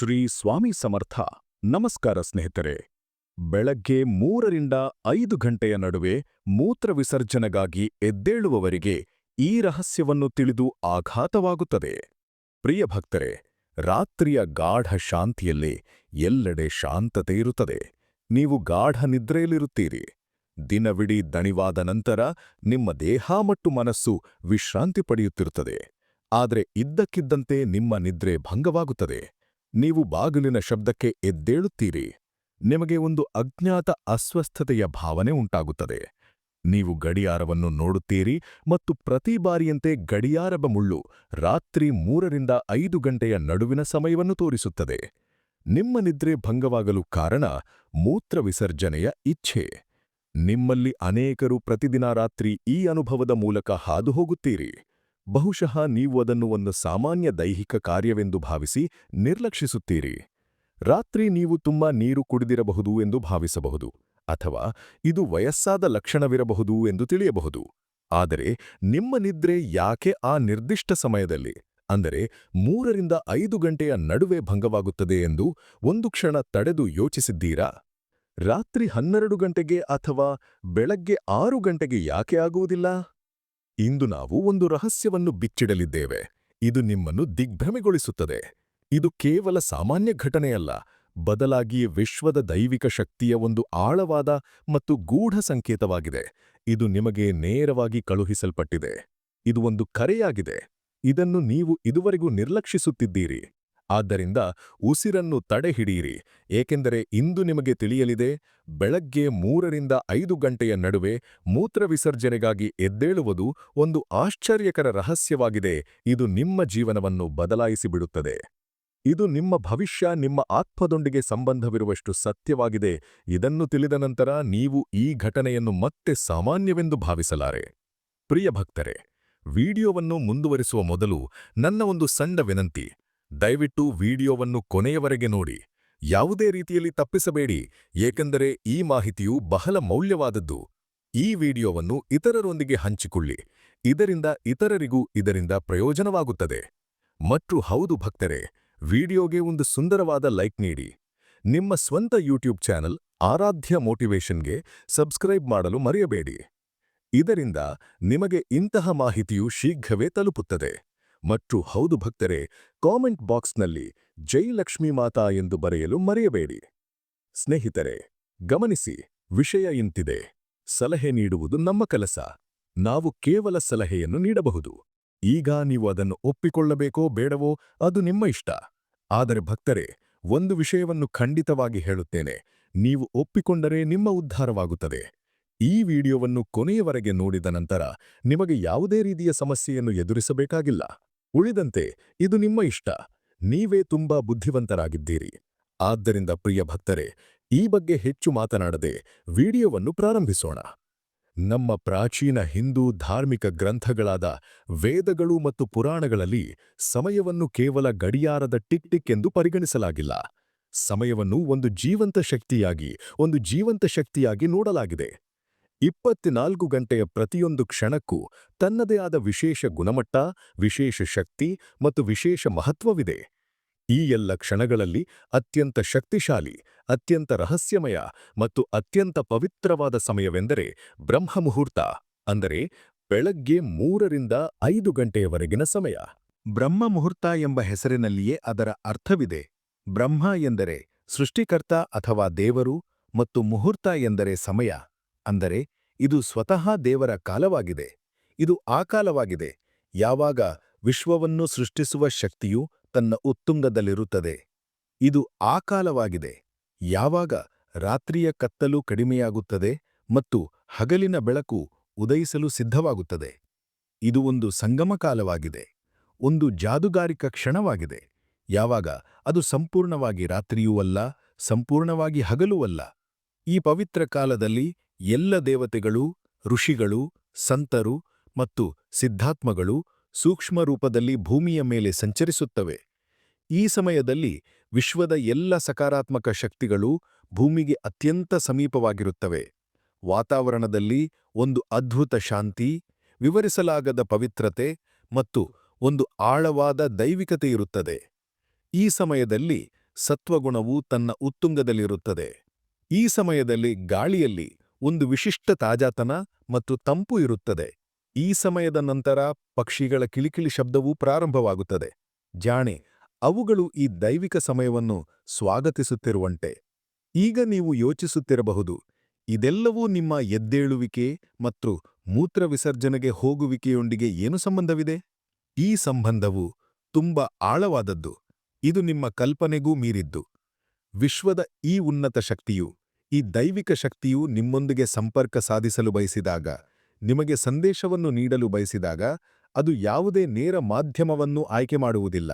ಶ್ರೀ ಸ್ವಾಮಿ ಸಮರ್ಥ. ನಮಸ್ಕಾರ ಸ್ನೇಹಿತರೆ. ಬೆಳಗ್ಗೆ ಮೂರರಿಂದ ಐದು ಗಂಟೆಯ ನಡುವೆ ಮೂತ್ರ ವಿಸರ್ಜನೆಗಾಗಿ ಎದ್ದೇಳುವವರಿಗೆ ಈ ರಹಸ್ಯವನ್ನು ತಿಳಿದು ಆಘಾತವಾಗುತ್ತದೆ. ಪ್ರಿಯ ಭಕ್ತರೆ, ರಾತ್ರಿಯ ಗಾಢ ಶಾಂತಿಯಲ್ಲಿ ಎಲ್ಲೆಡೆ ಶಾಂತತೆ ಇರುತ್ತದೆ. ನೀವು ಗಾಢ ನಿದ್ರೆಯಲ್ಲಿರುತ್ತೀರಿ. ದಿನವಿಡೀ ದಣಿವಾದ ನಂತರ ನಿಮ್ಮ ದೇಹ ಮತ್ತು ಮನಸ್ಸು ವಿಶ್ರಾಂತಿ ಪಡೆಯುತ್ತಿರುತ್ತದೆ. ಆದರೆ ಇದ್ದಕ್ಕಿದ್ದಂತೆ ನಿಮ್ಮ ನಿದ್ರೆ ಭಂಗವಾಗುತ್ತದೆ. ನೀವು ಬಾಗಿಲಿನ ಶಬ್ದಕ್ಕೆ ಎದ್ದೇಳುತ್ತೀರಿ. ನಿಮಗೆ ಒಂದು ಅಜ್ಞಾತ ಅಸ್ವಸ್ಥತೆಯ ಭಾವನೆ ಉಂಟಾಗುತ್ತದೆ. ನೀವು ಗಡಿಯಾರವನ್ನು ನೋಡುತ್ತೀರಿ ಮತ್ತು ಪ್ರತಿ ಬಾರಿಯಂತೆ ಗಡಿಯಾರದ ಮುಳ್ಳು ರಾತ್ರಿ ಮೂರರಿಂದ ಐದು ಗಂಟೆಯ ನಡುವಿನ ಸಮಯವನ್ನು ತೋರಿಸುತ್ತದೆ. ನಿಮ್ಮ ನಿದ್ರೆ ಭಂಗವಾಗಲು ಕಾರಣ ಮೂತ್ರ ವಿಸರ್ಜನೆಯ ಇಚ್ಛೆ. ನಿಮ್ಮಲ್ಲಿ ಅನೇಕರು ಪ್ರತಿದಿನ ರಾತ್ರಿ ಈ ಅನುಭವದ ಮೂಲಕ ಹಾದು ಹೋಗುತ್ತೀರಿ. ಬಹುಶಃ ನೀವು ಅದನ್ನು ಒಂದು ಸಾಮಾನ್ಯ ದೈಹಿಕ ಕಾರ್ಯವೆಂದು ಭಾವಿಸಿ ನಿರ್ಲಕ್ಷಿಸುತ್ತೀರಿ. ರಾತ್ರಿ ನೀವು ತುಂಬಾ ನೀರು ಕುಡಿದಿರಬಹುದು ಎಂದು ಭಾವಿಸಬಹುದು, ಅಥವಾ ಇದು ವಯಸ್ಸಾದ ಲಕ್ಷಣವಿರಬಹುದು ಎಂದು ತಿಳಿಯಬಹುದು. ಆದರೆ ನಿಮ್ಮ ನಿದ್ರೆ ಯಾಕೆ ಆ ನಿರ್ದಿಷ್ಟ ಸಮಯದಲ್ಲಿ, ಅಂದರೆ ಮೂರರಿಂದ ಐದು ಗಂಟೆಯ ನಡುವೆ ಭಂಗವಾಗುತ್ತದೆ ಎಂದು ಒಂದು ಕ್ಷಣ ತಡೆದು ಯೋಚಿಸಿದ್ದೀರಾ? ರಾತ್ರಿ ಹನ್ನೆರಡು ಗಂಟೆಗೆ ಅಥವಾ ಬೆಳಗ್ಗೆ ಆರು ಗಂಟೆಗೆ ಯಾಕೆ ಆಗುವುದಿಲ್ಲ? ಇಂದು ನಾವು ಒಂದು ರಹಸ್ಯವನ್ನು ಬಿಚ್ಚಿಡಲಿದ್ದೇವೆ. ಇದು ನಿಮ್ಮನ್ನು ದಿಗ್ಭ್ರಮೆಗೊಳಿಸುತ್ತದೆ. ಇದು ಕೇವಲ ಸಾಮಾನ್ಯ ಘಟನೆಯಲ್ಲ, ಬದಲಾಗಿ ವಿಶ್ವದ ದೈವಿಕ ಶಕ್ತಿಯ ಒಂದು ಆಳವಾದ ಮತ್ತು ಗೂಢ ಸಂಕೇತವಾಗಿದೆ. ಇದು ನಿಮಗೆ ನೇರವಾಗಿ ಕಳುಹಿಸಲ್ಪಟ್ಟಿದೆ. ಇದು ಒಂದು ಕರೆಯಾಗಿದೆ. ಇದನ್ನು ನೀವು ಇದುವರೆಗೂ ನಿರ್ಲಕ್ಷಿಸುತ್ತಿದ್ದೀರಿ. ಆದ್ದರಿಂದ ಉಸಿರನ್ನು ತಡೆಹಿಡಿಯಿರಿ, ಏಕೆಂದರೆ ಇಂದು ನಿಮಗೆ ತಿಳಿಯಲಿದೆ, ಬೆಳಗ್ಗೆ ಮೂರರಿಂದ ಐದು ಗಂಟೆಯ ನಡುವೆ ಮೂತ್ರ ವಿಸರ್ಜನೆಗಾಗಿ ಎದ್ದೇಳುವುದು ಒಂದು ಆಶ್ಚರ್ಯಕರ ರಹಸ್ಯವಾಗಿದೆ, ಇದು ನಿಮ್ಮ ಜೀವನವನ್ನು ಬದಲಾಯಿಸಿಬಿಡುತ್ತದೆ. ಇದು ನಿಮ್ಮ ಭವಿಷ್ಯ, ನಿಮ್ಮ ಆತ್ಮದೊಂದಿಗೆ ಸಂಬಂಧವಿರುವಷ್ಟು ಸತ್ಯವಾಗಿದೆ, ಇದನ್ನು ತಿಳಿದ ನಂತರ ನೀವು ಈ ಘಟನೆಯನ್ನು ಮತ್ತೆ ಸಾಮಾನ್ಯವೆಂದು ಭಾವಿಸಲಾರೆ. ಪ್ರಿಯ ಭಕ್ತರೆ, ವಿಡಿಯೋವನ್ನು ಮುಂದುವರಿಸುವ ಮೊದಲು ನನ್ನ ಒಂದು ಸಣ್ಣ ವಿನಂತಿ. ದಯವಿಟ್ಟು ವಿಡಿಯೋವನ್ನು ಕೊನೆಯವರೆಗೆ ನೋಡಿ. ಯಾವುದೇ ರೀತಿಯಲ್ಲಿ ತಪ್ಪಿಸಬೇಡಿ, ಏಕೆಂದರೆ ಈ ಮಾಹಿತಿಯು ಬಹಳ ಮೌಲ್ಯವಾದದ್ದು. ಈ ವಿಡಿಯೋವನ್ನು ಇತರರೊಂದಿಗೆ ಹಂಚಿಕೊಳ್ಳಿ. ಇದರಿಂದ ಇತರರಿಗೂ ಇದರಿಂದ ಪ್ರಯೋಜನವಾಗುತ್ತದೆ. ಮತ್ತು ಹೌದು ಭಕ್ತರೇ, ವಿಡಿಯೋಗೆ ಒಂದು ಸುಂದರವಾದ ಲೈಕ್ ನೀಡಿ. ನಿಮ್ಮ ಸ್ವಂತ ಯೂಟ್ಯೂಬ್ ಚಾನಲ್ ಆರಾಧ್ಯ ಮೋಟಿವೇಶನ್ಗೆ ಸಬ್ಸ್ಕ್ರೈಬ್ ಮಾಡಲು ಮರೆಯಬೇಡಿ. ಇದರಿಂದ ನಿಮಗೆ ಇಂತಹ ಮಾಹಿತಿಯು ಶೀಘ್ರವೇ ತಲುಪುತ್ತದೆ. ಮತ್ತು ಹೌದು ಭಕ್ತರೇ, ಕಾಮೆಂಟ್ ಬಾಕ್ಸ್ನಲ್ಲಿ ಜೈ ಲಕ್ಷ್ಮೀ ಮಾತಾ ಎಂದು ಬರೆಯಲು ಮರೆಯಬೇಡಿ. ಸ್ನೇಹಿತರೆ, ಗಮನಿಸಿ, ವಿಷಯ ಇಂತಿದೆ. ಸಲಹೆ ನೀಡುವುದು ನಮ್ಮ ಕೆಲಸ. ನಾವು ಕೇವಲ ಸಲಹೆಯನ್ನು ನೀಡಬಹುದು. ಈಗ ನೀವು ಅದನ್ನು ಒಪ್ಪಿಕೊಳ್ಳಬೇಕೋ ಬೇಡವೋ ಅದು ನಿಮ್ಮ ಇಷ್ಟ. ಆದರೆ ಭಕ್ತರೇ, ಒಂದು ವಿಷಯವನ್ನು ಖಂಡಿತವಾಗಿ ಹೇಳುತ್ತೇನೆ. ನೀವು ಒಪ್ಪಿಕೊಂಡರೆ ನಿಮ್ಮ ಉದ್ಧಾರವಾಗುತ್ತದೆ. ಈ ವಿಡಿಯೋವನ್ನು ಕೊನೆಯವರೆಗೆ ನೋಡಿದ ನಂತರ ನಿಮಗೆ ಯಾವುದೇ ರೀತಿಯ ಸಮಸ್ಯೆಯನ್ನು ಎದುರಿಸಬೇಕಾಗಿಲ್ಲ. ಉಳಿದಂತೆ ಇದು ನಿಮ್ಮ ಇಷ್ಟ. ನೀವೇ ತುಂಬಾ ಬುದ್ಧಿವಂತರಾಗಿದ್ದೀರಿ. ಆದ್ದರಿಂದ ಪ್ರಿಯ ಭಕ್ತರೆ, ಈ ಬಗ್ಗೆ ಹೆಚ್ಚು ಮಾತನಾಡದೆ ವಿಡಿಯೋವನ್ನು ಪ್ರಾರಂಭಿಸೋಣ. ನಮ್ಮ ಪ್ರಾಚೀನ ಹಿಂದೂ ಧಾರ್ಮಿಕ ಗ್ರಂಥಗಳಾದ ವೇದಗಳು ಮತ್ತು ಪುರಾಣಗಳಲ್ಲಿ ಸಮಯವನ್ನು ಕೇವಲ ಗಡಿಯಾರದ ಟಿಕ್ ಟಿಕ್ ಎಂದು ಪರಿಗಣಿಸಲಾಗಿಲ್ಲ. ಸಮಯವನ್ನು ಒಂದು ಜೀವಂತ ಶಕ್ತಿಯಾಗಿ, ಒಂದು ಜೀವಂತ ಶಕ್ತಿಯಾಗಿ ನೋಡಲಾಗಿದೆ. ಇಪ್ಪತ್ನಾಲ್ಕು ಗಂಟೆಯ ಪ್ರತಿಯೊಂದು ಕ್ಷಣಕ್ಕೂ ತನ್ನದೇ ಆದ ವಿಶೇಷ ಗುಣಮಟ್ಟ, ವಿಶೇಷ ಶಕ್ತಿ ಮತ್ತು ವಿಶೇಷ ಮಹತ್ವವಿದೆ. ಈ ಎಲ್ಲ ಕ್ಷಣಗಳಲ್ಲಿ ಅತ್ಯಂತ ಶಕ್ತಿಶಾಲಿ, ಅತ್ಯಂತ ರಹಸ್ಯಮಯ ಮತ್ತು ಅತ್ಯಂತ ಪವಿತ್ರವಾದ ಸಮಯವೆಂದರೆ ಬ್ರಹ್ಮಮುಹೂರ್ತ, ಅಂದರೆ ಬೆಳಗ್ಗೆ ಮೂರರಿಂದ ಐದು ಗಂಟೆಯವರೆಗಿನ ಸಮಯ. ಬ್ರಹ್ಮಮುಹೂರ್ತ ಎಂಬ ಹೆಸರಿನಲ್ಲಿಯೇ ಅದರ ಅರ್ಥವಿದೆ. ಬ್ರಹ್ಮ ಎಂದರೆ ಸೃಷ್ಟಿಕರ್ತ ಅಥವಾ ದೇವರು ಮತ್ತು ಮುಹೂರ್ತ ಎಂದರೆ ಸಮಯ. ಅಂದರೆ ಇದು ಸ್ವತಃ ದೇವರ ಕಾಲವಾಗಿದೆ. ಇದು ಆ ಕಾಲವಾಗಿದೆ. ಯಾವಾಗ ವಿಶ್ವವನ್ನು ಸೃಷ್ಟಿಸುವ ಶಕ್ತಿಯು ತನ್ನ ಉತ್ತುಂಗದಲ್ಲಿರುತ್ತದೆ. ಇದು ಆ ಕಾಲವಾಗಿದೆ. ಯಾವಾಗ ರಾತ್ರಿಯ ಕತ್ತಲು ಕಡಿಮೆಯಾಗುತ್ತದೆ ಮತ್ತು ಹಗಲಿನ ಬೆಳಕು ಉದಯಿಸಲು ಸಿದ್ಧವಾಗುತ್ತದೆ. ಇದು ಒಂದು ಸಂಗಮ ಕಾಲವಾಗಿದೆ. ಒಂದು ಜಾದುಗಾರಿಕ ಕ್ಷಣವಾಗಿದೆ. ಯಾವಾಗ ಅದು ಸಂಪೂರ್ಣವಾಗಿ ರಾತ್ರಿಯೂ ಅಲ್ಲ, ಸಂಪೂರ್ಣವಾಗಿ ಹಗಲೂ ಅಲ್ಲ. ಈ ಪವಿತ್ರ ಕಾಲದಲ್ಲಿ ಎಲ್ಲ ದೇವತೆಗಳು, ಋಷಿಗಳು, ಸಂತರು ಮತ್ತು ಸಿದ್ಧಾತ್ಮಗಳು ಸೂಕ್ಷ್ಮ ರೂಪದಲ್ಲಿ ಭೂಮಿಯ ಮೇಲೆ ಸಂಚರಿಸುತ್ತವೆ. ಈ ಸಮಯದಲ್ಲಿ ವಿಶ್ವದ ಎಲ್ಲ ಸಕಾರಾತ್ಮಕ ಶಕ್ತಿಗಳು ಭೂಮಿಗೆ ಅತ್ಯಂತ ಸಮೀಪವಾಗಿರುತ್ತವೆ. ವಾತಾವರಣದಲ್ಲಿ ಒಂದು ಅದ್ಭುತ ಶಾಂತಿ, ವಿವರಿಸಲಾಗದ ಪವಿತ್ರತೆ ಮತ್ತು ಒಂದು ಆಳವಾದ ದೈವಿಕತೆ ಇರುತ್ತದೆ. ಈ ಸಮಯದಲ್ಲಿ ಸತ್ವಗುಣವು ತನ್ನ ಉತ್ತುಂಗದಲ್ಲಿರುತ್ತದೆ. ಈ ಸಮಯದಲ್ಲಿ ಗಾಳಿಯಲ್ಲಿ ಒಂದು ವಿಶಿಷ್ಟ ತಾಜಾತನ ಮತ್ತು ತಂಪು ಇರುತ್ತದೆ. ಈ ಸಮಯದ ನಂತರ ಪಕ್ಷಿಗಳ ಕಿಳಿಕಿಳಿ ಶಬ್ದವೂ ಪ್ರಾರಂಭವಾಗುತ್ತದೆ. ಜಾಣೆ, ಅವುಗಳು ಈ ದೈವಿಕ ಸಮಯವನ್ನು ಸ್ವಾಗತಿಸುತ್ತಿರುವಂತೆ. ಈಗ ನೀವು ಯೋಚಿಸುತ್ತಿರಬಹುದು, ಇದೆಲ್ಲವೂ ನಿಮ್ಮ ಎದ್ದೇಳುವಿಕೆ ಮತ್ತು ಮೂತ್ರ ವಿಸರ್ಜನೆಗೆ ಹೋಗುವಿಕೆಯೊಂದಿಗೆ ಏನು ಸಂಬಂಧವಿದೆ? ಈ ಸಂಬಂಧವು ತುಂಬ ಆಳವಾದದ್ದು, ಇದು ನಿಮ್ಮ ಕಲ್ಪನೆಗೂ ಮೀರಿದ್ದು. ವಿಶ್ವದ ಈ ಉನ್ನತ ಶಕ್ತಿಯು ಈ ದೈವಿಕ ಶಕ್ತಿಯು ನಿಮ್ಮೊಂದಿಗೆ ಸಂಪರ್ಕ ಸಾಧಿಸಲು ಬಯಸಿದಾಗ, ನಿಮಗೆ ಸಂದೇಶವನ್ನು ನೀಡಲು ಬಯಸಿದಾಗ, ಅದು ಯಾವುದೇ ನೇರ ಮಾಧ್ಯಮವನ್ನು ಆಯ್ಕೆ ಮಾಡುವುದಿಲ್ಲ.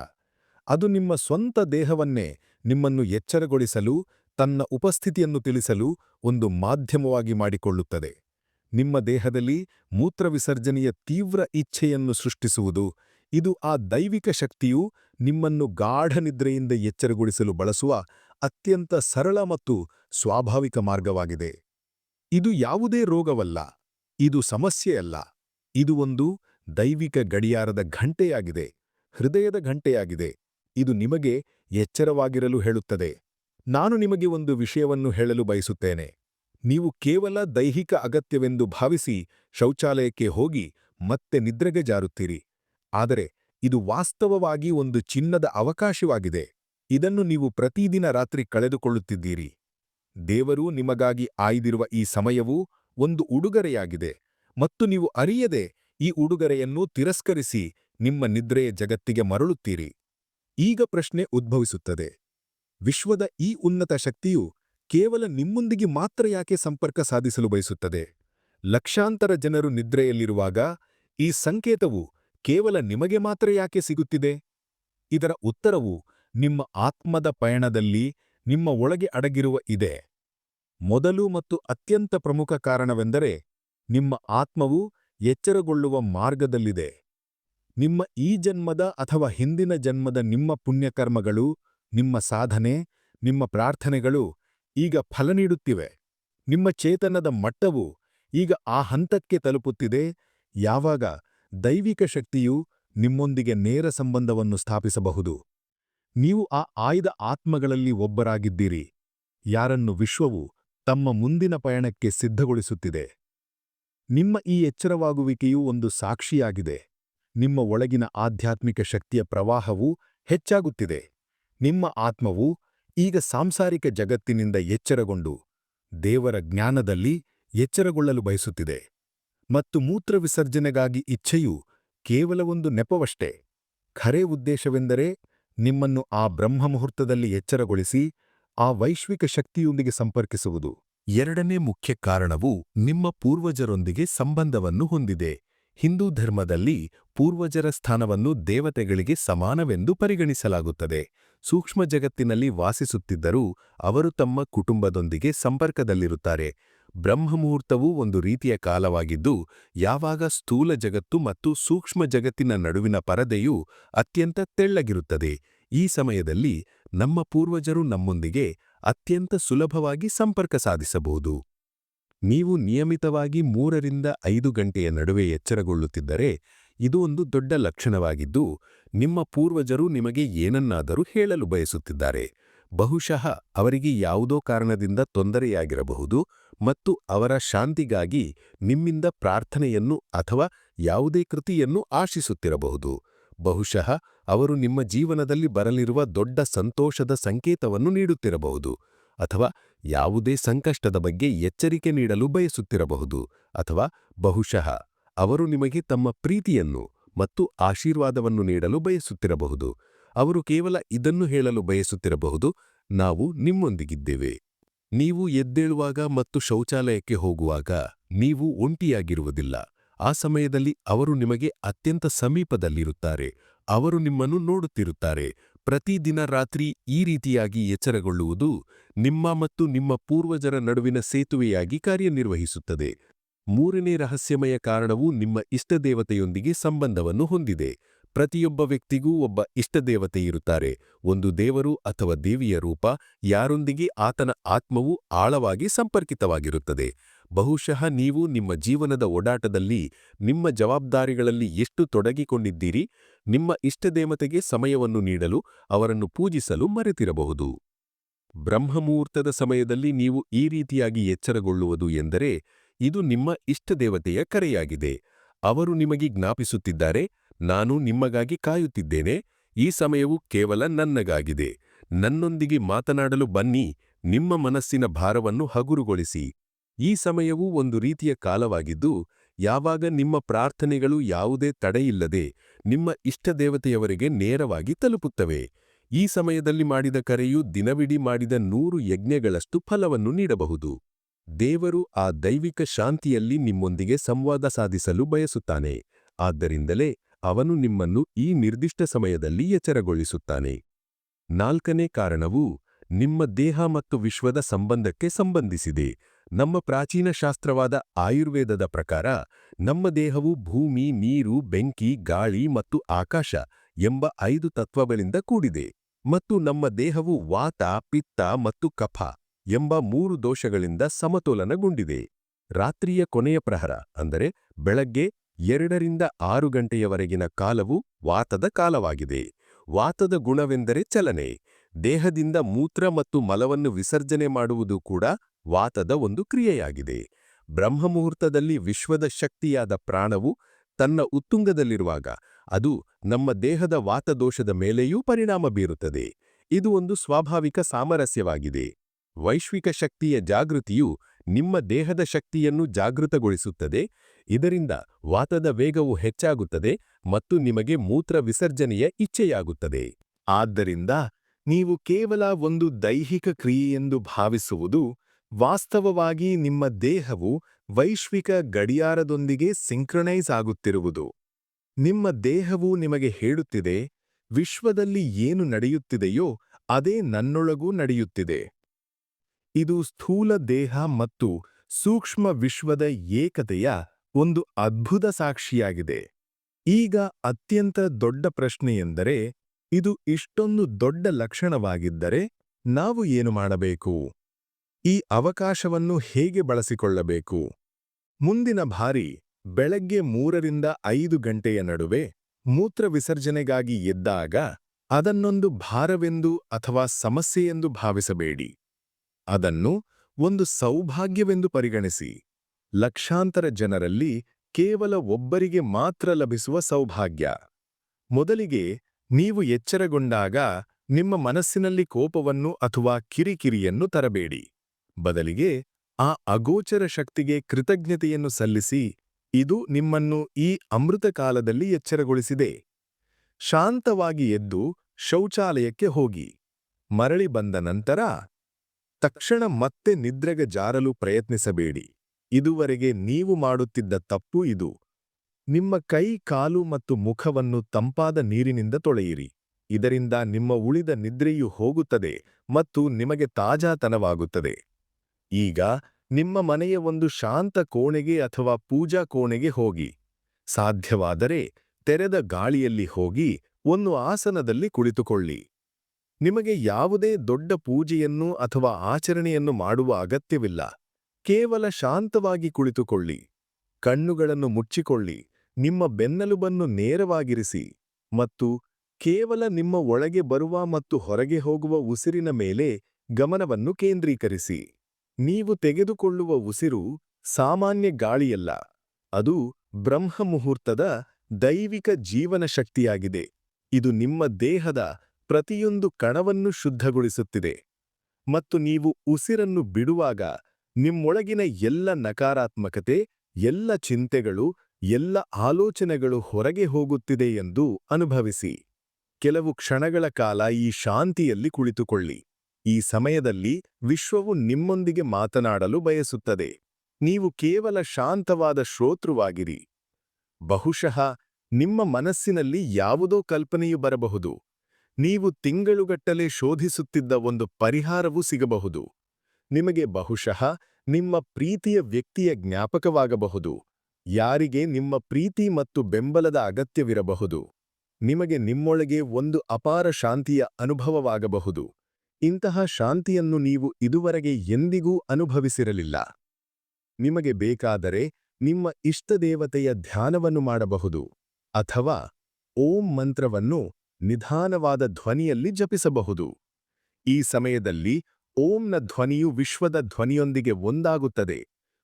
ಅದು ನಿಮ್ಮ ಸ್ವಂತ ದೇಹವನ್ನೇ ನಿಮ್ಮನ್ನು ಎಚ್ಚರಗೊಳಿಸಲು, ತನ್ನ ಉಪಸ್ಥಿತಿಯನ್ನು ತಿಳಿಸಲು ಒಂದು ಮಾಧ್ಯಮವಾಗಿ ಮಾಡಿಕೊಳ್ಳುತ್ತದೆ. ನಿಮ್ಮ ದೇಹದಲ್ಲಿ ಮೂತ್ರವಿಸರ್ಜನೆಯ ತೀವ್ರ ಇಚ್ಛೆಯನ್ನು ಸೃಷ್ಟಿಸುವುದು, ಇದು ಆ ದೈವಿಕ ಶಕ್ತಿಯು ನಿಮ್ಮನ್ನು ಗಾಢನಿದ್ರೆಯಿಂದ ಎಚ್ಚರಗೊಳಿಸಲು ಬಳಸುವ ಅತ್ಯಂತ ಸರಳ ಮತ್ತು ಸ್ವಾಭಾವಿಕ ಮಾರ್ಗವಾಗಿದೆ. ಇದು ಯಾವುದೇ ರೋಗವಲ್ಲ, ಇದು ಸಮಸ್ಯೆಯಲ್ಲ ಇದು ಒಂದು ದೈವಿಕ ಗಡಿಯಾರದ ಘಂಟೆಯಾಗಿದೆ, ಹೃದಯದ ಘಂಟೆಯಾಗಿದೆ. ಇದು ನಿಮಗೆ ಎಚ್ಚರವಾಗಿರಲು ಹೇಳುತ್ತದೆ. ನಾನು ನಿಮಗೆ ಒಂದು ವಿಷಯವನ್ನು ಹೇಳಲು ಬಯಸುತ್ತೇನೆ. ನೀವು ಕೇವಲ ದೈಹಿಕ ಅಗತ್ಯವೆಂದು ಭಾವಿಸಿ ಶೌಚಾಲಯಕ್ಕೆ ಹೋಗಿ ಮತ್ತೆ ನಿದ್ರೆಗೆ ಜಾರುತ್ತೀರಿ. ಆದರೆ ಇದು ವಾಸ್ತವವಾಗಿ ಒಂದು ಚಿನ್ನದ ಅವಕಾಶವಾಗಿದೆ. ಇದನ್ನು ನೀವು ಪ್ರತಿದಿನ ರಾತ್ರಿ ಕಳೆದುಕೊಳ್ಳುತ್ತಿದ್ದೀರಿ. ದೇವರು ನಿಮಗಾಗಿ ಆಯ್ದಿರುವ ಈ ಸಮಯವು ಒಂದು ಉಡುಗೊರೆಯಾಗಿದೆ. ಮತ್ತು ನೀವು ಅರಿಯದೆ ಈ ಉಡುಗೊರೆಯನ್ನು ತಿರಸ್ಕರಿಸಿ ನಿಮ್ಮ ನಿದ್ರೆಯ ಜಗತ್ತಿಗೆ ಮರಳುತ್ತೀರಿ. ಈಗ ಪ್ರಶ್ನೆ ಉದ್ಭವಿಸುತ್ತದೆ. ವಿಶ್ವದ ಈ ಉನ್ನತ ಶಕ್ತಿಯು ಕೇವಲ ನಿಮ್ಮೊಂದಿಗೆ ಮಾತ್ರ ಯಾಕೆ ಸಂಪರ್ಕ ಸಾಧಿಸಲು ಬಯಸುತ್ತದೆ? ಲಕ್ಷಾಂತರ ಜನರು ನಿದ್ರೆಯಲ್ಲಿರುವಾಗ ಈ ಸಂಕೇತವು ಕೇವಲ ನಿಮಗೆ ಮಾತ್ರ ಯಾಕೆ ಸಿಗುತ್ತಿದೆ? ಇದರ ಉತ್ತರವು ನಿಮ್ಮ ಆತ್ಮದ ಪಯಣದಲ್ಲಿ ನಿಮ್ಮ ಒಳಗೆ ಅಡಗಿರುವ ಇದೆ. ಮೊದಲು ಮತ್ತು ಅತ್ಯಂತ ಪ್ರಮುಖ ಕಾರಣವೆಂದರೆ ನಿಮ್ಮ ಆತ್ಮವು ಎಚ್ಚರಗೊಳ್ಳುವ ಮಾರ್ಗದಲ್ಲಿದೆ. ನಿಮ್ಮ ಈ ಜನ್ಮದ ಅಥವಾ ಹಿಂದಿನ ಜನ್ಮದ ನಿಮ್ಮ ಪುಣ್ಯಕರ್ಮಗಳು, ನಿಮ್ಮ ಸಾಧನೆ, ನಿಮ್ಮ ಪ್ರಾರ್ಥನೆಗಳು ಈಗ ಫಲ ನೀಡುತ್ತಿವೆ. ನಿಮ್ಮ ಚೇತನದ ಮಟ್ಟವು ಈಗ ಆ ಹಂತಕ್ಕೆ ತಲುಪುತ್ತಿದೆ. ಯಾವಾಗ ದೈವಿಕ ಶಕ್ತಿಯು ನಿಮ್ಮೊಂದಿಗೆ ನೇರ ಸಂಬಂಧವನ್ನು ಸ್ಥಾಪಿಸಬಹುದು. ನೀವು ಆ ಆಯ್ದ ಆತ್ಮಗಳಲ್ಲಿ ಒಬ್ಬರಾಗಿದ್ದೀರಿ. ಯಾರನ್ನು ವಿಶ್ವವು ತಮ್ಮ ಮುಂದಿನ ಪಯಣಕ್ಕೆ ಸಿದ್ಧಗೊಳಿಸುತ್ತಿದೆ. ನಿಮ್ಮ ಈ ಎಚ್ಚರವಾಗುವಿಕೆಯು ಒಂದು ಸಾಕ್ಷಿಯಾಗಿದೆ. ನಿಮ್ಮ ಒಳಗಿನ ಆಧ್ಯಾತ್ಮಿಕ ಶಕ್ತಿಯ ಪ್ರವಾಹವು ಹೆಚ್ಚಾಗುತ್ತಿದೆ. ನಿಮ್ಮ ಆತ್ಮವು ಈಗ ಸಾಂಸಾರಿಕ ಜಗತ್ತಿನಿಂದ ಎಚ್ಚರಗೊಂಡು ದೇವರ ಜ್ಞಾನದಲ್ಲಿ ಎಚ್ಚರಗೊಳ್ಳಲು ಬಯಸುತ್ತಿದೆ. ಮತ್ತು ಮೂತ್ರವಿಸರ್ಜನೆಗಾಗಿ ಇಚ್ಛೆಯು ಕೇವಲ ಒಂದು ನೆಪವಷ್ಟೇ. ಖರೆ ಉದ್ದೇಶವೆಂದರೆ ನಿಮ್ಮನ್ನು ಆ ಬ್ರಹ್ಮಮುಹೂರ್ತದಲ್ಲಿ ಎಚ್ಚರಗೊಳಿಸಿ, ಆ ವೈಶ್ವಿಕ ಶಕ್ತಿಯೊಂದಿಗೆ ಸಂಪರ್ಕಿಸುವುದು ಎರಡನೇ ಮುಖ್ಯ ಕಾರಣವು ನಿಮ್ಮ ಪೂರ್ವಜರೊಂದಿಗೆ ಸಂಬಂಧವನ್ನು ಹೊಂದಿದೆ. ಹಿಂದೂ ಧರ್ಮದಲ್ಲಿ ಪೂರ್ವಜರ ಸ್ಥಾನವನ್ನು ದೇವತೆಗಳಿಗೆ ಸಮಾನವೆಂದು ಪರಿಗಣಿಸಲಾಗುತ್ತದೆ. ಸೂಕ್ಷ್ಮ ಜಗತ್ತಿನಲ್ಲಿ ವಾಸಿಸುತ್ತಿದ್ದರೂ ಅವರು ತಮ್ಮ ಕುಟುಂಬದೊಂದಿಗೆ ಸಂಪರ್ಕದಲ್ಲಿರುತ್ತಾರೆ. ಬ್ರಹ್ಮಮುಹೂರ್ತವೂ ಒಂದು ರೀತಿಯ ಕಾಲವಾಗಿದ್ದು, ಯಾವಾಗ ಸ್ಥೂಲ ಜಗತ್ತು ಮತ್ತು ಸೂಕ್ಷ್ಮ ಜಗತ್ತಿನ ನಡುವಿನ ಪರದೆಯು ಅತ್ಯಂತ ತೆಳ್ಳಗಿರುತ್ತದೆ, ಈ ಸಮಯದಲ್ಲಿ ನಮ್ಮ ಪೂರ್ವಜರು ನಮ್ಮೊಂದಿಗೆ ಅತ್ಯಂತ ಸುಲಭವಾಗಿ ಸಂಪರ್ಕ ಸಾಧಿಸಬಹುದು. ನೀವು ನಿಯಮಿತವಾಗಿ ಮೂರರಿಂದ ಐದು ಗಂಟೆಯ ನಡುವೆ ಎಚ್ಚರಗೊಳ್ಳುತ್ತಿದ್ದರೆ, ಇದು ಒಂದು ದೊಡ್ಡ ಲಕ್ಷಣವಾಗಿದ್ದು, ನಿಮ್ಮ ಪೂರ್ವಜರು ನಿಮಗೆ ಏನನ್ನಾದರೂ ಹೇಳಲು ಬಯಸುತ್ತಿದ್ದಾರೆ. ಬಹುಶಃ ಅವರಿಗೆ ಯಾವುದೋ ಕಾರಣದಿಂದ ತೊಂದರೆಯಾಗಿರಬಹುದು ಮತ್ತು ಅವರ ಶಾಂತಿಗಾಗಿ ನಿಮ್ಮಿಂದ ಪ್ರಾರ್ಥನೆಯನ್ನು ಅಥವಾ ಯಾವುದೇ ಕೃತಿಯನ್ನು ಆಶಿಸುತ್ತಿರಬಹುದು. ಬಹುಶಃ ಅವರು ನಿಮ್ಮ ಜೀವನದಲ್ಲಿ ಬರಲಿರುವ ದೊಡ್ಡ ಸಂತೋಷದ ಸಂಕೇತವನ್ನು ನೀಡುತ್ತಿರಬಹುದು ಅಥವಾ ಯಾವುದೇ ಸಂಕಷ್ಟದ ಬಗ್ಗೆ ಎಚ್ಚರಿಕೆ ನೀಡಲು ಬಯಸುತ್ತಿರಬಹುದು ಅಥವಾ ಬಹುಶಃ ಅವರು ನಿಮಗೆ ತಮ್ಮ ಪ್ರೀತಿಯನ್ನು ಮತ್ತು ಆಶೀರ್ವಾದವನ್ನು ನೀಡಲು ಬಯಸುತ್ತಿರಬಹುದು. ಅವರು ಕೇವಲ ಇದನ್ನು ಹೇಳಲು ಬಯಸುತ್ತಿರಬಹುದು, ನಾವು ನಿಮ್ಮೊಂದಿಗಿದ್ದೇವೆ. ನೀವು ಎದ್ದೇಳುವಾಗ ಮತ್ತು ಶೌಚಾಲಯಕ್ಕೆ ಹೋಗುವಾಗ ನೀವು ಒಂಟಿಯಾಗಿರುವುದಿಲ್ಲ. ಆ ಸಮಯದಲ್ಲಿ ಅವರು ನಿಮಗೆ ಅತ್ಯಂತ ಸಮೀಪದಲ್ಲಿರುತ್ತಾರೆ. ಅವರು ನಿಮ್ಮನ್ನು ನೋಡುತ್ತಿರುತ್ತಾರೆ. ಪ್ರತಿದಿನ ರಾತ್ರಿ ಈ ರೀತಿಯಾಗಿ ಎಚ್ಚರಗೊಳ್ಳುವುದು ನಿಮ್ಮ ಮತ್ತು ನಿಮ್ಮ ಪೂರ್ವಜರ ನಡುವಿನ ಸೇತುವೆಯಾಗಿ ಕಾರ್ಯನಿರ್ವಹಿಸುತ್ತದೆ. ಮೂರನೇ ರಹಸ್ಯಮಯ ಕಾರಣವು ನಿಮ್ಮ ಇಷ್ಟದೇವತೆಯೊಂದಿಗೆ ಸಂಬಂಧವನ್ನು ಹೊಂದಿದೆ. ಪ್ರತಿಯೊಬ್ಬ ವ್ಯಕ್ತಿಗೂ ಒಬ್ಬ ಇಷ್ಟದೇವತೆಯಿರುತ್ತಾರೆ ಒಂದು ದೇವರು ಅಥವಾ ದೇವಿಯ ರೂಪ ಯಾರೊಂದಿಗೆ ಆತನ ಆತ್ಮವು ಆಳವಾಗಿ ಸಂಪರ್ಕಿತವಾಗಿರುತ್ತದೆ. ಬಹುಶಃ ನೀವು ನಿಮ್ಮ ಜೀವನದ ಓಡಾಟದಲ್ಲಿ ನಿಮ್ಮ ಜವಾಬ್ದಾರಿಗಳಲ್ಲಿ ಎಷ್ಟು ತೊಡಗಿಕೊಂಡಿದ್ದೀರಿ, ನಿಮ್ಮ ಇಷ್ಟದೇವತೆಗೆ ಸಮಯವನ್ನು ನೀಡಲು, ಅವರನ್ನು ಪೂಜಿಸಲು ಮರೆತಿರಬಹುದು. ಬ್ರಹ್ಮಮುಹೂರ್ತದ ಸಮಯದಲ್ಲಿ ನೀವು ಈ ರೀತಿಯಾಗಿ ಎಚ್ಚರಗೊಳ್ಳುವುದು ಎಂದರೆ, ಇದು ನಿಮ್ಮ ಇಷ್ಟದೇವತೆಯ ಕರೆಯಾಗಿದೆ. ಅವರು ನಿಮಗೆ ಜ್ಞಾಪಿಸುತ್ತಿದ್ದಾರೆ ನಾನು ನಿಮ್ಮಗಾಗಿ ಕಾಯುತ್ತಿದ್ದೇನೆ, ಈ ಸಮಯವು ಕೇವಲ ನನ್ನಗಾಗಿದೆ. ನನ್ನೊಂದಿಗೆ ಮಾತನಾಡಲು ಬನ್ನಿ, ನಿಮ್ಮ ಮನಸ್ಸಿನ ಭಾರವನ್ನು ಹಗುರುಗೊಳಿಸಿ. ಈ ಸಮಯವು ಒಂದು ರೀತಿಯ ಕಾಲವಾಗಿದ್ದು, ಯಾವಾಗ ನಿಮ್ಮ ಪ್ರಾರ್ಥನೆಗಳು ಯಾವುದೇ ತಡೆಯಿಲ್ಲದೆ ನಿಮ್ಮ ಇಷ್ಟದೇವತೆಯವರಿಗೆ ನೇರವಾಗಿ ತಲುಪುತ್ತವೆ. ಈ ಸಮಯದಲ್ಲಿ ಮಾಡಿದ ಕರೆಯು ದಿನವಿಡೀ ಮಾಡಿದ ನೂರು ಯಜ್ಞಗಳಷ್ಟು ಫಲವನ್ನು ನೀಡಬಹುದು. ದೇವರು ಆ ದೈವಿಕ ಶಾಂತಿಯಲ್ಲಿ ನಿಮ್ಮೊಂದಿಗೆ ಸಂವಾದ ಸಾಧಿಸಲು ಬಯಸುತ್ತಾನೆ. ಆದ್ದರಿಂದಲೇ ಅವನು ನಿಮ್ಮನ್ನು ಈ ನಿರ್ದಿಷ್ಟ ಸಮಯದಲ್ಲಿ ಎಚ್ಚರಗೊಳಿಸುತ್ತಾನೆ. ನಾಲ್ಕನೇ ಕಾರಣವು, ನಿಮ್ಮ ದೇಹ ಮತ್ತು ವಿಶ್ವದ ಸಂಬಂಧಕ್ಕೆ ಸಂಬಂಧಿಸಿದೆ. ನಮ್ಮ ಪ್ರಾಚೀನ ಶಾಸ್ತ್ರವಾದ ಆಯುರ್ವೇದದ ಪ್ರಕಾರ, ನಮ್ಮ ದೇಹವು ಭೂಮಿ, ನೀರು, ಬೆಂಕಿ, ಗಾಳಿ ಮತ್ತು ಆಕಾಶ ಎಂಬ ಐದು ತತ್ವಗಳಿಂದ ಕೂಡಿದೆ ಮತ್ತು ನಮ್ಮ ದೇಹವು ವಾತ, ಪಿತ್ತ ಮತ್ತು ಕಫ ಎಂಬ ಮೂರು ದೋಷಗಳಿಂದ ಸಮತೋಲನಗೊಂಡಿದೆ. ರಾತ್ರಿಯ ಕೊನೆಯ ಪ್ರಹರ, ಅಂದರೆ ಬೆಳಗ್ಗೆ ಎರಡರಿಂದ ಆರು ಗಂಟೆಯವರೆಗಿನ ಕಾಲವು ವಾತದ ಕಾಲವಾಗಿದೆ. ವಾತದ ಗುಣವೆಂದರೆ ಚಲನೆ. ದೇಹದಿಂದ ಮೂತ್ರ ಮತ್ತು ಮಲವನ್ನು ವಿಸರ್ಜನೆ ಮಾಡುವುದು ಕೂಡ ವಾತದ ಒಂದು ಕ್ರಿಯೆಯಾಗಿದೆ. ಬ್ರಹ್ಮಮುಹೂರ್ತದಲ್ಲಿ ವಿಶ್ವದ ಶಕ್ತಿಯಾದ ಪ್ರಾಣವು ತನ್ನ ಉತ್ತುಂಗದಲ್ಲಿರುವಾಗ ಅದು ನಮ್ಮ ದೇಹದ ವಾತದೋಷದ ಮೇಲೆಯೂ ಪರಿಣಾಮ ಬೀರುತ್ತದೆ. ಇದು ಒಂದು ಸ್ವಾಭಾವಿಕ ಸಾಮರಸ್ಯವಾಗಿದೆ. ವೈಶ್ವಿಕ ಶಕ್ತಿಯ ಜಾಗೃತಿಯು ನಿಮ್ಮ ದೇಹದ ಶಕ್ತಿಯನ್ನು ಜಾಗೃತಗೊಳಿಸುತ್ತದೆ, ಇದರಿಂದ ವಾತದ ವೇಗವು ಹೆಚ್ಚಾಗುತ್ತದೆ ಮತ್ತು ನಿಮಗೆ ಮೂತ್ರ ವಿಸರ್ಜನೆಯ ಇಚ್ಛೆಯಾಗುತ್ತದೆ. ಆದ್ದರಿಂದ ನೀವು ಕೇವಲ ಒಂದು ದೈಹಿಕ ಕ್ರಿಯೆಯೆಂದು ಭಾವಿಸುವುದು ವಾಸ್ತವವಾಗಿ ನಿಮ್ಮ ದೇಹವು ವೈಶ್ವಿಕ ಗಡಿಯಾರದೊಂದಿಗೆ ಸಿಂಕ್ರನೈಸ್ ಆಗುತ್ತಿರುವುದು. ನಿಮ್ಮ ದೇಹವು ನಿಮಗೆ ಹೇಳುತ್ತಿದೆ, ವಿಶ್ವದಲ್ಲಿ ಏನು ನಡೆಯುತ್ತಿದೆಯೋ ಅದೇ ನನ್ನೊಳಗೂ ನಡೆಯುತ್ತಿದೆ. ಇದು ಸ್ಥೂಲ ದೇಹ ಮತ್ತು ಸೂಕ್ಷ್ಮ ವಿಶ್ವದ ಏಕತೆಯ ಒಂದು ಅದ್ಭುತ ಸಾಕ್ಷಿಯಾಗಿದೆ. ಈಗ ಅತ್ಯಂತ ದೊಡ್ಡ ಪ್ರಶ್ನೆಯೆಂದರೆ, ಇದು ಇಷ್ಟೊಂದು ದೊಡ್ಡ ಲಕ್ಷಣವಾಗಿದ್ದರೆ ನಾವು ಏನು ಮಾಡಬೇಕು? ಈ ಅವಕಾಶವನ್ನು ಹೇಗೆ ಬಳಸಿಕೊಳ್ಳಬೇಕು? ಮುಂದಿನ ಬಾರಿ ಬೆಳಗ್ಗೆ ಮೂರರಿಂದ ಐದು ಗಂಟೆಯ ನಡುವೆ ಮೂತ್ರ ವಿಸರ್ಜನೆಗಾಗಿ ಎದ್ದಾಗ ಅದನ್ನೊಂದು ಭಾರವೆಂದು ಅಥವಾ ಸಮಸ್ಯೆಯೆಂದು ಭಾವಿಸಬೇಡಿ. ಅದನ್ನು ಒಂದು ಸೌಭಾಗ್ಯವೆಂದು ಪರಿಗಣಿಸಿ. ಲಕ್ಷಾಂತರ ಜನರಲ್ಲಿ ಕೇವಲ ಒಬ್ಬರಿಗೆ ಮಾತ್ರ ಲಭಿಸುವ ಸೌಭಾಗ್ಯ. ಮೊದಲಿಗೆ ನೀವು ಎಚ್ಚರಗೊಂಡಾಗ ನಿಮ್ಮ ಮನಸ್ಸಿನಲ್ಲಿ ಕೋಪವನ್ನು ಅಥವಾ ಕಿರಿಕಿರಿಯನ್ನು ತರಬೇಡಿ. ಬದಲಿಗೆ ಆ ಅಗೋಚರ ಶಕ್ತಿಗೆ ಕೃತಜ್ಞತೆಯನ್ನು ಸಲ್ಲಿಸಿ ಇದು ನಿಮ್ಮನ್ನು ಈ ಅಮೃತ ಕಾಲದಲ್ಲಿ ಎಚ್ಚರಗೊಳಿಸಿದೆ. ಶಾಂತವಾಗಿ ಎದ್ದು ಶೌಚಾಲಯಕ್ಕೆ ಹೋಗಿ. ಮರಳಿ ಬಂದ ನಂತರ ತಕ್ಷಣ ಮತ್ತೆ ನಿದ್ರೆಗೆ ಜಾರಲು ಪ್ರಯತ್ನಿಸಬೇಡಿ. ಇದುವರೆಗೆ ನೀವು ಮಾಡುತ್ತಿದ್ದ ತಪ್ಪು ಇದು. ನಿಮ್ಮ ಕೈ, ಕಾಲು ಮತ್ತು ಮುಖವನ್ನು ತಂಪಾದ ನೀರಿನಿಂದ ತೊಳೆಯಿರಿ. ಇದರಿಂದ ನಿಮ್ಮ ಉಳಿದ ನಿದ್ರೆಯು ಹೋಗುತ್ತದೆ ಮತ್ತು ನಿಮಗೆ ತಾಜಾತನವಾಗುತ್ತದೆ. ಈಗ ನಿಮ್ಮ ಮನೆಯ ಒಂದು ಶಾಂತ ಕೋಣೆಗೆ ಅಥವಾ ಪೂಜಾ ಕೋಣೆಗೆ ಹೋಗಿ. ಸಾಧ್ಯವಾದರೆ ತೆರೆದ ಗಾಳಿಯಲ್ಲಿ ಹೋಗಿ, ಒಂದು ಆಸನದಲ್ಲಿ ಕುಳಿತುಕೊಳ್ಳಿ. ನಿಮಗೆ ಯಾವುದೇ ದೊಡ್ಡ ಪೂಜೆಯನ್ನು ಅಥವಾ ಆಚರಣೆಯನ್ನು ಮಾಡುವ ಅಗತ್ಯವಿಲ್ಲ. ಕೇವಲ ಶಾಂತವಾಗಿ ಕುಳಿತುಕೊಳ್ಳಿ. ಕಣ್ಣುಗಳನ್ನು ಮುಚ್ಚಿಕೊಳ್ಳಿ. ನಿಮ್ಮ ಬೆನ್ನೆಲುಬನ್ನು ನೇರವಾಗಿರಿಸಿ. ಮತ್ತು ಕೇವಲ ನಿಮ್ಮ ಒಳಗೆ ಬರುವ ಮತ್ತು ಹೊರಗೆ ಹೋಗುವ ಉಸಿರಿನ ಮೇಲೆ ಗಮನವನ್ನು ಕೇಂದ್ರೀಕರಿಸಿ. ನೀವು ತೆಗೆದುಕೊಳ್ಳುವ ಉಸಿರು ಸಾಮಾನ್ಯ ಗಾಳಿಯಲ್ಲ. ಅದು ಬ್ರಹ್ಮ ಮುಹೂರ್ತದ ದೈವಿಕ ಜೀವನ ಶಕ್ತಿಯಾಗಿದೆ ಇದು ನಿಮ್ಮ ದೇಹದ ಪ್ರತಿಯೊಂದು ಕಣವನ್ನು ಶುದ್ಧಗೊಳಿಸುತ್ತಿದೆ ಮತ್ತು ನೀವು ಉಸಿರನ್ನು ಬಿಡುವಾಗ ನಿಮ್ಮೊಳಗಿನ ಎಲ್ಲ ನಕಾರಾತ್ಮಕತೆ, ಎಲ್ಲ ಚಿಂತೆಗಳು, ಎಲ್ಲ ಆಲೋಚನೆಗಳು ಹೊರಗೆ ಹೋಗುತ್ತಿದೆ ಎಂದು ಅನುಭವಿಸಿ. ಕೆಲವು ಕ್ಷಣಗಳ ಕಾಲ ಈ ಶಾಂತಿಯಲ್ಲಿ ಕುಳಿತುಕೊಳ್ಳಿ. ಈ ಸಮಯದಲ್ಲಿ ವಿಶ್ವವು ನಿಮ್ಮೊಂದಿಗೆ ಮಾತನಾಡಲು ಬಯಸುತ್ತದೆ. ನೀವು ಕೇವಲ ಶಾಂತವಾದ ಶ್ರೋತೃವಾಗಿರಿ. ಬಹುಶಃ ನಿಮ್ಮ ಮನಸ್ಸಿನಲ್ಲಿ ಯಾವುದೋ ಕಲ್ಪನೆಯು ಬರಬಹುದು. ನೀವು ತಿಂಗಳುಗಟ್ಟಲೆ ಶೋಧಿಸುತ್ತಿದ್ದ ಒಂದು ಪರಿಹಾರವೂ ಸಿಗಬಹುದು. ನಿಮಗೆ ಬಹುಶಃ ನಿಮ್ಮ ಪ್ರೀತಿಯ ವ್ಯಕ್ತಿಯ ಜ್ಞಾಪಕವಾಗಬಹುದು. ಯಾರಿಗೆ ನಿಮ್ಮ ಪ್ರೀತಿ ಮತ್ತು ಬೆಂಬಲದ ಅಗತ್ಯವಿರಬಹುದು. ನಿಮಗೆ ನಿಮ್ಮೊಳಗೆ ಒಂದು ಅಪಾರ ಶಾಂತಿಯ ಅನುಭವವಾಗಬಹುದು. ಇಂತಹ ಶಾಂತಿಯನ್ನು ನೀವು ಇದುವರೆಗೆ ಎಂದಿಗೂ ಅನುಭವಿಸಿರಲಿಲ್ಲ. ನಿಮಗೆ ಬೇಕಾದರೆ ನಿಮ್ಮ ಇಷ್ಟದೇವತೆಯ ಧ್ಯಾನವನ್ನು ಮಾಡಬಹುದು. ಅಥವಾ ಓಂ ಮಂತ್ರವನ್ನು ನಿಧಾನವಾದ ಧ್ವನಿಯಲ್ಲಿ ಜಪಿಸಬಹುದು. ಈ ಸಮಯದಲ್ಲಿ ಓಂನ ಧ್ವನಿಯು ವಿಶ್ವದ ಧ್ವನಿಯೊಂದಿಗೆ ಒಂದಾಗುತ್ತದೆ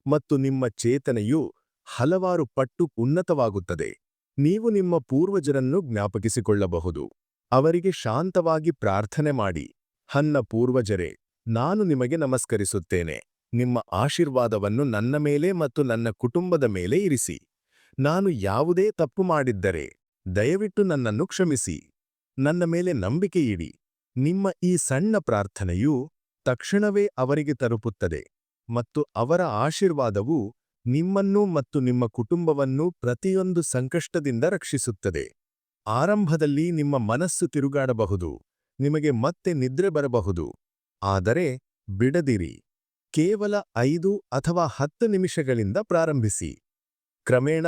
ಮತ್ತು ನಿಮ್ಮ ಚೇತನೆಯು ಹಲವಾರು ಪಟ್ಟು ಉನ್ನತವಾಗುತ್ತದೆ. ನೀವು ನಿಮ್ಮ ಪೂರ್ವಜರನ್ನು ಜ್ಞಾಪಕಿಸಿಕೊಳ್ಳಬಹುದು. ಅವರಿಗೆ ಶಾಂತವಾಗಿ ಪ್ರಾರ್ಥನೆ ಮಾಡಿ, ಹನ್ನ ಪೂರ್ವಜರೇ, ನಾನು ನಿಮಗೆ ನಮಸ್ಕರಿಸುತ್ತೇನೆ. ನಿಮ್ಮ ಆಶೀರ್ವಾದವನ್ನು ನನ್ನ ಮೇಲೆ ಮತ್ತು ನನ್ನ ಕುಟುಂಬದ ಮೇಲೆ ಇರಿಸಿ. ನಾನು ಯಾವುದೇ ತಪ್ಪು ಮಾಡಿದ್ದರೆ, ದಯವಿಟ್ಟು ನನ್ನನ್ನು ಕ್ಷಮಿಸಿ. ನನ್ನ ಮೇಲೆ ನಂಬಿಕೆಯಿಡಿ ನಿಮ್ಮ ಈ ಸಣ್ಣ ಪ್ರಾರ್ಥನೆಯು ತಕ್ಷಣವೇ ಅವರಿಗೆ ತಲುಪುತ್ತದೆ ಮತ್ತು ಅವರ ಆಶೀರ್ವಾದವು ನಿಮ್ಮನ್ನು ಮತ್ತು ನಿಮ್ಮ ಕುಟುಂಬವನ್ನು ಪ್ರತಿಯೊಂದು ಸಂಕಷ್ಟದಿಂದ ರಕ್ಷಿಸುತ್ತದೆ. ಆರಂಭದಲ್ಲಿ ನಿಮ್ಮ ಮನಸ್ಸು ತಿರುಗಾಡಬಹುದು, ನಿಮಗೆ ಮತ್ತೆ ನಿದ್ರೆ ಬರಬಹುದು. ಆದರೆ ಬಿಡದಿರಿ, ಕೇವಲ ಐದು ಅಥವಾ ಹತ್ತು ನಿಮಿಷಗಳಿಂದ ಪ್ರಾರಂಭಿಸಿ. ಕ್ರಮೇಣ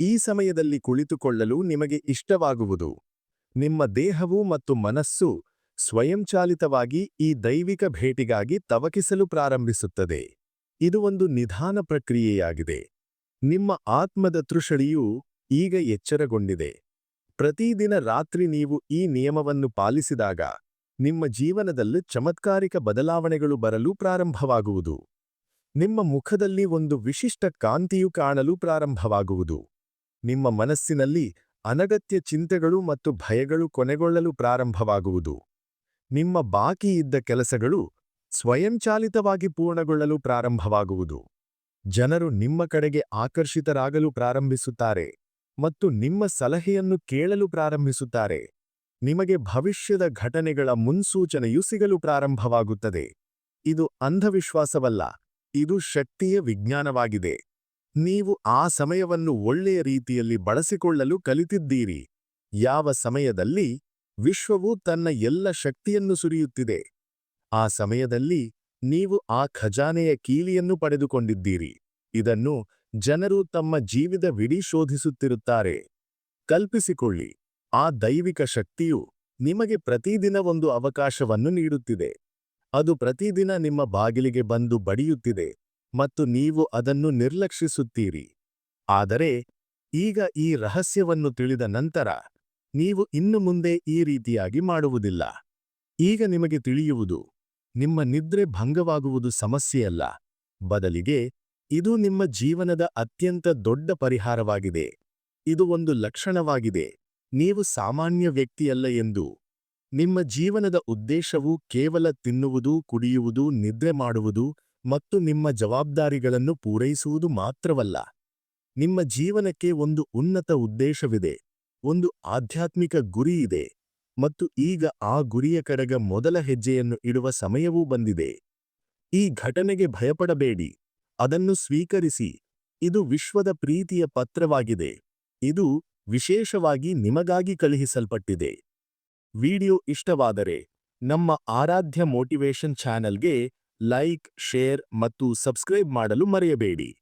ಈ ಸಮಯದಲ್ಲಿ ಕುಳಿತುಕೊಳ್ಳಲು ನಿಮಗೆ ಇಷ್ಟವಾಗುವುದು. ನಿಮ್ಮ ದೇಹವು ಮತ್ತು ಮನಸ್ಸು ಸ್ವಯಂಚಾಲಿತವಾಗಿ ಈ ದೈವಿಕ ಭೇಟಿಗಾಗಿ ತವಕಿಸಲು ಪ್ರಾರಂಭಿಸುತ್ತದೆ. ಇದು ಒಂದು ನಿಧಾನ ಪ್ರಕ್ರಿಯೆಯಾಗಿದೆ. ನಿಮ್ಮ ಆತ್ಮದ ತೃಷಳಿಯು ಈಗ ಎಚ್ಚರಗೊಂಡಿದೆ. ಪ್ರತಿದಿನ ರಾತ್ರಿ ನೀವು ಈ ನಿಯಮವನ್ನು ಪಾಲಿಸಿದಾಗ ನಿಮ್ಮ ಜೀವನದಲ್ಲಿ ಚಮತ್ಕಾರಿಕ ಬದಲಾವಣೆಗಳು ಬರಲು ಪ್ರಾರಂಭವಾಗುವುದು. ನಿಮ್ಮ ಮುಖದಲ್ಲಿ ಒಂದು ವಿಶಿಷ್ಟ ಕಾಂತಿಯು ಕಾಣಲು ಪ್ರಾರಂಭವಾಗುವುದು. ನಿಮ್ಮ ಮನಸ್ಸಿನಲ್ಲಿ ಅನಗತ್ಯ ಚಿಂತೆಗಳು ಮತ್ತು ಭಯಗಳು ಕೊನೆಗೊಳ್ಳಲು ಪ್ರಾರಂಭವಾಗುವುದು. ನಿಮ್ಮ ಬಾಕಿ ಇದ್ದ ಕೆಲಸಗಳು ಸ್ವಯಂಚಾಲಿತವಾಗಿ ಪೂರ್ಣಗೊಳ್ಳಲು ಪ್ರಾರಂಭವಾಗುವುದು. ಜನರು ನಿಮ್ಮ ಕಡೆಗೆ ಆಕರ್ಷಿತರಾಗಲು ಪ್ರಾರಂಭಿಸುತ್ತಾರೆ ಮತ್ತು ನಿಮ್ಮ ಸಲಹೆಯನ್ನು ಕೇಳಲು ಪ್ರಾರಂಭಿಸುತ್ತಾರೆ. ನಿಮಗೆ ಭವಿಷ್ಯದ ಘಟನೆಗಳ ಮುನ್ಸೂಚನೆಯು ಸಿಗಲು ಪ್ರಾರಂಭವಾಗುತ್ತದೆ. ಇದು ಅಂಧವಿಶ್ವಾಸವಲ್ಲ, ಇದು ಶಕ್ತಿಯ ವಿಜ್ಞಾನವಾಗಿದೆ. ನೀವು ಆ ಸಮಯವನ್ನು ಒಳ್ಳೆಯ ರೀತಿಯಲ್ಲಿ ಬಳಸಿಕೊಳ್ಳಲು ಕಲಿತಿದ್ದೀರಿ. ಯಾವ ಸಮಯದಲ್ಲಿ ವಿಶ್ವವು ತನ್ನ ಎಲ್ಲ ಶಕ್ತಿಯನ್ನು ಸುರಿಯುತ್ತಿದೆ. ಆ ಸಮಯದಲ್ಲಿ ನೀವು ಆ ಖಜಾನೆಯ ಕೀಲಿಯನ್ನು ಪಡೆದುಕೊಂಡಿದ್ದೀರಿ. ಇದನ್ನು ಜನರು ತಮ್ಮ ಜೀವಿತವಿಡೀ ಶೋಧಿಸುತ್ತಿರುತ್ತಾರೆ. ಕಲ್ಪಿಸಿಕೊಳ್ಳಿ. ಆ ದೈವಿಕ ಶಕ್ತಿಯು ನಿಮಗೆ ಪ್ರತಿದಿನ ಒಂದು ಅವಕಾಶವನ್ನು ನೀಡುತ್ತಿದೆ. ಅದು ಪ್ರತಿದಿನ ನಿಮ್ಮ ಬಾಗಿಲಿಗೆ ಬಂದು ಬಡಿಯುತ್ತಿದೆ. ಮತ್ತು ನೀವು ಅದನ್ನು ನಿರ್ಲಕ್ಷಿಸುತ್ತೀರಿ. ಆದರೆ, ಈಗ ಈ ರಹಸ್ಯವನ್ನು ತಿಳಿದ ನಂತರ, ನೀವು ಇನ್ನು ಮುಂದೆ ಈ ರೀತಿಯಾಗಿ ಮಾಡುವುದಿಲ್ಲ. ಈಗ ನಿಮಗೆ ತಿಳಿಯುವುದು, ನಿಮ್ಮ ನಿದ್ರೆ ಭಂಗವಾಗುವುದು ಸಮಸ್ಯೆಯಲ್ಲ. ಬದಲಿಗೆ, ಇದು ನಿಮ್ಮ ಜೀವನದ ಅತ್ಯಂತ ದೊಡ್ಡ ಪರಿಹಾರವಾಗಿದೆ. ಇದು ಒಂದು ಲಕ್ಷಣವಾಗಿದೆ. ನೀವು ಸಾಮಾನ್ಯ ವ್ಯಕ್ತಿಯಲ್ಲ ಎಂದು. ನಿಮ್ಮ ಜೀವನದ ಉದ್ದೇಶವು ಕೇವಲ ತಿನ್ನುವುದು, ಕುಡಿಯುವುದು, ನಿದ್ರೆ ಮಾಡುವುದು ಮತ್ತು ನಿಮ್ಮ ಜವಾಬ್ದಾರಿಗಳನ್ನು ಪೂರೈಸುವುದು ಮಾತ್ರವಲ್ಲ. ನಿಮ್ಮ ಜೀವನಕ್ಕೆ ಒಂದು ಉನ್ನತ ಉದ್ದೇಶವಿದೆ. ಒಂದು ಆಧ್ಯಾತ್ಮಿಕ ಗುರಿ ಇದೆ. ಮತ್ತು ಈಗ ಆ ಗುರಿಯ ಕಡೆಗ ಮೊದಲ ಹೆಜ್ಜೆಯನ್ನು ಇಡುವ ಸಮಯವೂ ಬಂದಿದೆ. ಈ ಘಟನೆಗೆ ಭಯಪಡಬೇಡಿ. ಅದನ್ನು ಸ್ವೀಕರಿಸಿ. ಇದು ವಿಶ್ವದ ಪ್ರೀತಿಯ ಪತ್ರವಾಗಿದೆ. ಇದು ವಿಶೇಷವಾಗಿ ನಿಮಗಾಗಿ ಕಳುಹಿಸಲ್ಪಟ್ಟಿದೆ. ವಿಡಿಯೋ ಇಷ್ಟವಾದರೆ ನಮ್ಮ ಆರಾಧ್ಯ ಮೋಟಿವೇಶನ್ ಚಾನೆಲ್ಗೆ ಲೈಕ್ ಶೇರ್ ಮತ್ತು ಸಬ್ಸ್ಕ್ರೈಬ್ ಮಾಡಲು ಮರೆಯಬೇಡಿ.